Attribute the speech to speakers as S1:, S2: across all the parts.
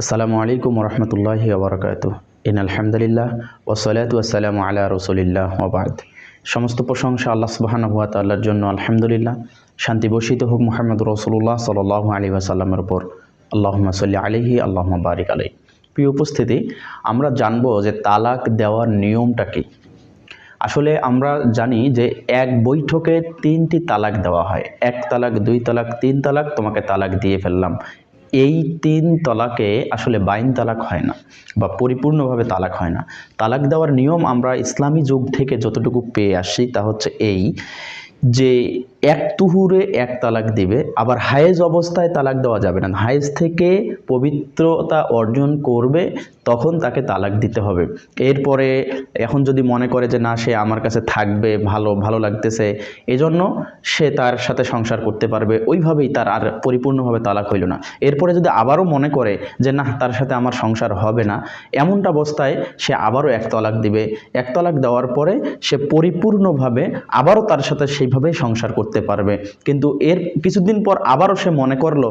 S1: আসসালামু আলাইকুম রহমতুল্লাহি ওবরাকাত ইন আলহামদুলিল্লাহ ওসলাত ওয়াসালামু আলা রসুলিল্লাহ ওবাদ সমস্ত প্রশংসা আল্লাহ সুবাহান হুয়া তাল্লার জন্য আলহামদুলিল্লাহ। শান্তি বর্ষিত হোক মোহাম্মদ রসুল্লাহ সাল্লাহ আলী আসাল্লামের উপর। আল্লাহ সাল্লি আলিহি আল্লাহ বারিক আলাই প্রিয় উপস্থিতি, আমরা জানব যে তালাক দেওয়ার নিয়মটা কী। আসলে আমরা জানি যে এক বৈঠকে তিনটি তালাক দেওয়া হয়। এক তালাক, দুই তালাক, তিন তালাক তোমাকে তালাক দিয়ে ফেললাম। এই তিন তালাকে আসলে বাইন তালাক হয় না বা পরিপূর্ণভাবে তালাক হয় না। তালাক দেওয়ার নিয়ম আমরা ইসলামী যুগ থেকে যতটুকু পেয়ে আসি তা হচ্ছে এই যে এক তুহুরে এক তালাক দিবে, আবার হায়েজ অবস্থায় তালাক দেওয়া যাবে না। হায়েজ থেকে পবিত্রতা অর্জন করবে, তখন তাকে তালাক দিতে হবে। এরপরে এখন যদি মনে করে যে না, সে আমার কাছে থাকবে, ভালো ভালো লাগতেছে, এজন্য সে তার সাথে সংসার করতে পারবে। ওইভাবেই তার আর পরিপূর্ণভাবে তালাক হইল না। এরপরে যদি আবারও মনে করে যে না, তার সাথে আমার সংসার হবে না, এমনটা অবস্থায় সে আবারও এক তলাক দিবে। এক তলাক দেওয়ার পরে সে পরিপূর্ণভাবে আবারও তার সাথে সেইভাবেই সংসার করতে পারবে? কিন্তু এর কিছুদিন পর আবারও সে মনে করল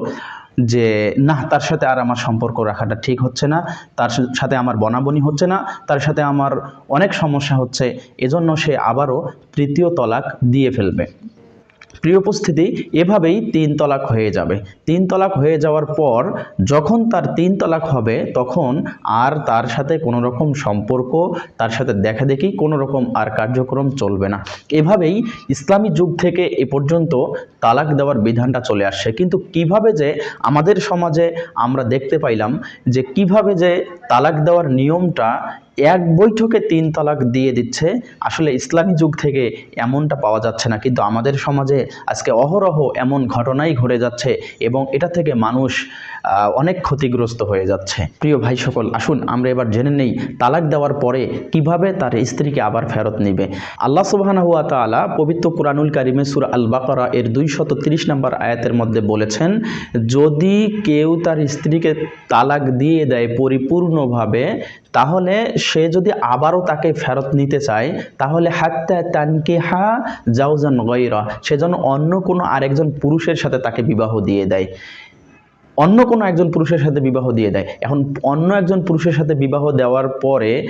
S1: যে না তার সাথে আর আমার সম্পর্ক রাখাটা ঠিক হচ্ছে না। তার সাথে আমার বনাবনি হচ্ছে না। তার সাথে আমার অনেক সমস্যা হচ্ছে। এজন্য সে আবারও তৃতীয় তলাক দিয়ে ফেলবে। প্রিয় উপস্থিতি, এভাবেই তিন তলাক হয়ে যাবে। তিন তলাক হয়ে যাওয়ার পর যখন তার তিন তলাক হবে, তখন আর তার সাথে কোনো রকম সম্পর্ক, তার সাথে দেখা দেখি কোনো রকম আর কার্যক্রম চলবে না। এভাবেই ইসলামী যুগ থেকে এ পর্যন্ত তালাক দেওয়ার বিধানটা চলে আসছে। কিন্তু কীভাবে যে আমাদের সমাজে আমরা দেখতে পাইলাম যে কীভাবে যে তালাক দেওয়ার নিয়মটা এক বৈঠকে তিন তালাক দিয়ে দিচ্ছে। আসলে ইসলামী যুগ থেকে এমনটা পাওয়া যাচ্ছে না, কিন্তু আমাদের সমাজে আজকে অহরহ এমন ঘটনাই ঘটে যাচ্ছে এবং এটা থেকে মানুষ অনেক ক্ষতিগ্রস্ত হয়ে যাচ্ছে। প্রিয় ভাই সকল, আসুন আমরা এবার জেনে নেই তালাক দেওয়ার পরে কীভাবে তার স্ত্রীকে আবার ফেরত নেবে। আল্লাহ সুবাহানা হুয়া তালা পবিত্র কুরআনুল কারিমে সুর আল বাকরা এর দুইশত তিরিশ নম্বর আয়াতের মধ্যে বলেছেন, যদি কেউ তার স্ত্রীকে তালাক দিয়ে দেয় পরিপূর্ণভাবে, তাহলে সে যদি আবারও তাকে ফেরত নিতে চায়, তাহলে হাত্তা তানকে হা জাউজান সে যেন অন্য কোনো আরেকজন পুরুষের সাথে তাকে বিবাহ দিয়ে দেয়। অন্য কোনো একজন পুরুষের সাথে বিবাহ দিয়ে দেয়। এখন অন্য একজন পুরুষের সাথে বিবাহ দেওয়ার পরে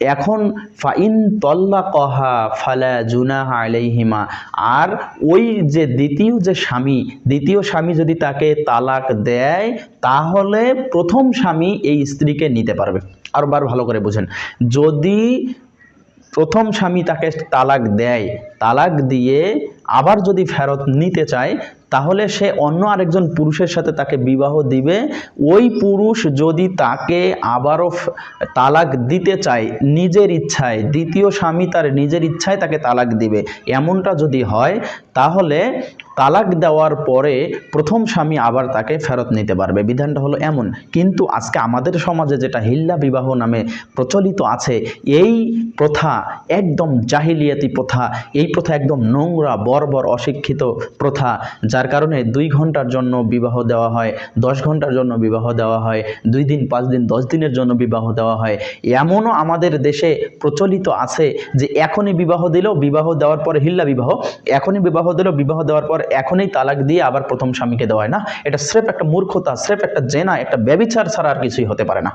S1: এখন ফাইন তল্লা কহা ফালা জুনাহা আলাইহিমা। আর ওই যে দ্বিতীয় যে স্বামী, দ্বিতীয় স্বামী যদি তাকে তালাক দেয়, তাহলে প্রথম স্বামী এই স্ত্রীকে নিতে পারবে। আরবার ভালো করে বুঝেন। যদি প্রথম স্বামী তাকে তালাক দেয় তালাক দিয়ে আবার যদি ফেরত নিতে চায়, তাহলে সে অন্য আরেকজন পুরুষের সাথে তাকে বিবাহ দিবে। ওই পুরুষ যদি তাকে আবারও তালাক দিতে চায় নিজের ইচ্ছায়, দ্বিতীয় স্বামী তার নিজের ইচ্ছায় তাকে তালাক দিবে। এমনটা যদি হয়, তাহলে তালাক দেওয়ার পরে প্রথম স্বামী আবার তাকে ফেরত নিতে পারবে। বিধানটা হলো এমন। কিন্তু আজকে আমাদের সমাজে যেটা হিল্লা বিবাহ নামে প্রচলিত আছে, এই প্রথা একদম জাহিলিয়াতি প্রথা, এই প্রথা একদম নোংরা, বর্বর, অশিক্ষিত প্রথা, যার কারণে দুই ঘণ্টার জন্য বিবাহ দেওয়া হয়, দশ ঘণ্টার জন্য বিবাহ দেওয়া হয়, দুই দিন, পাঁচ দিন, দশ দিনের জন্য বিবাহ দেওয়া হয়। এমনও আমাদের দেশে প্রচলিত আছে যে এখনই বিবাহ দিলেও বিবাহ দেওয়ার পরে হিল্লা বিবাহ, এখনই বিবাহ দিলেও বিবাহ দেওয়ার পর এখনই তালাক দিয়ে আবার প্রথম স্বামীকে দেওয়া হয় না। এটা স্রেফ একটা মূর্খতা, স্রেফ একটা জেনা, একটা ব্যবিচার ছাড়া আর কিছুই হতে পারে না।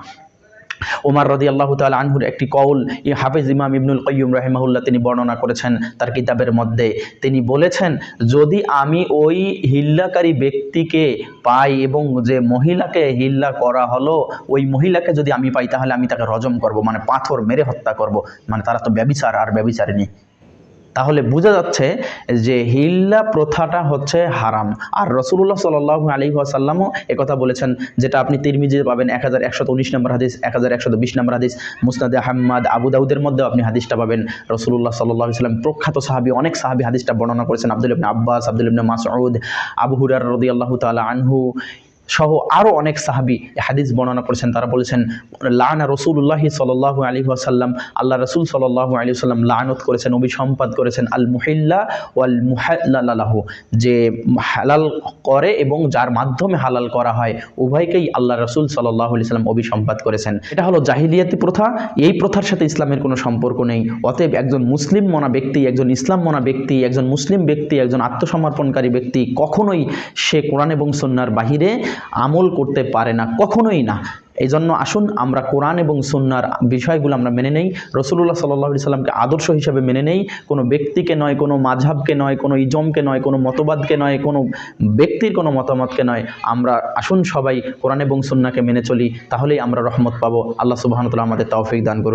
S1: ওমর রদি আল্লাহ তাল আনহুর একটি কৌল ই হাফিজ ইমাম ইবনুল কয়ুম রহেমাহুল্লাহ তিনি বর্ণনা করেছেন তার কিতাবের মধ্যে। তিনি বলেছেন, যদি আমি ওই হিল্লাকারী ব্যক্তিকে পাই এবং যে মহিলাকে হিল্লা করা হলো, ওই মহিলাকে যদি আমি পাই, তাহলে আমি তাকে রজম করব মানে পাথর মেরে হত্যা করব। মানে তারা তো ব্যবিচার, আর ব্যবিচারিনী তাহলে বোঝা যাচ্ছে যে হিল্লা প্রথাটা হচ্ছে হারাম। আর রসুল্লাহ সাল আলী আসাল্লামও একথা বলেছেন, যেটা আপনি তিরমিজে পাবেন এক হাজার একশত উনিশ নম্বর হাদিস এক হাজার একশত বিশ নম্বর হাদিস, মুসনাদে আহম্মদ আবু দাউদের মধ্যেও আপনি হাদিসটা পাবেন। রসুল্লাহ সাল্লাহ সাল্লাম প্রখ্যাত সাহাবি, অনেক সাহাবি হাদিসটা বর্ণনা করেছেন। আব্দুল ইবনে আব্বাস, আব্দুল ইবনে মাসউদ, আবু হুরার রদি আল্লাহ তালা আনহু সহ আরও অনেক সাহাবি হাদিস বর্ণনা করেছেন। তারা বলেছেন, লানা রসুল্লাহ সাল্লাহ আলী আসাল্লাম আল্লাহ রসুল সাল্লাহ আলী সাল্লাম লানত করেছেন অভিসম্পাদ করেছেন আল মুহিল্লা ওয়াল মুহাল্লাহু যে হালাল করে এবং যার মাধ্যমে হালাল করা হয়, উভয়কেই আল্লাহ রসুল সাল্লাহ আলি সাল্লাম অভিসম্পাদ করেছেন। এটা হলো জাহিলিয়াতি প্রথা। এই প্রথার সাথে ইসলামের কোনো সম্পর্ক নেই। অতএব একজন মুসলিম মনা ব্যক্তি, একজন ইসলাম মনা ব্যক্তি, একজন মুসলিম ব্যক্তি, একজন আত্মসমর্পণকারী ব্যক্তি কখনোই সে কোরআন এবং সন্ন্যার বাহিরে আমল করতে পারে না, কখনোই না। এই জন্য আসুন আমরা কোরআন এবং সুন্নার বিষয়গুলো আমরা মেনে নেই। রসুল্লাহ সাল্লাহ সাল্লামকে আদর্শ হিসাবে মেনে নেই। কোনো ব্যক্তিকে নয়, কোনো মাঝহাবকে নয়, কোনো ইজমকে নয়, কোনো মতবাদকে নয়, কোনো ব্যক্তির কোনো মতামতকে নয়। আমরা আসুন সবাই কোরআন এবং সুন্নাকে মেনে চলি, তাহলেই আমরা রহমত পাবো। আল্লাহ সুবাহতাল্লাহ আমাদের তৌফিক দান করুন।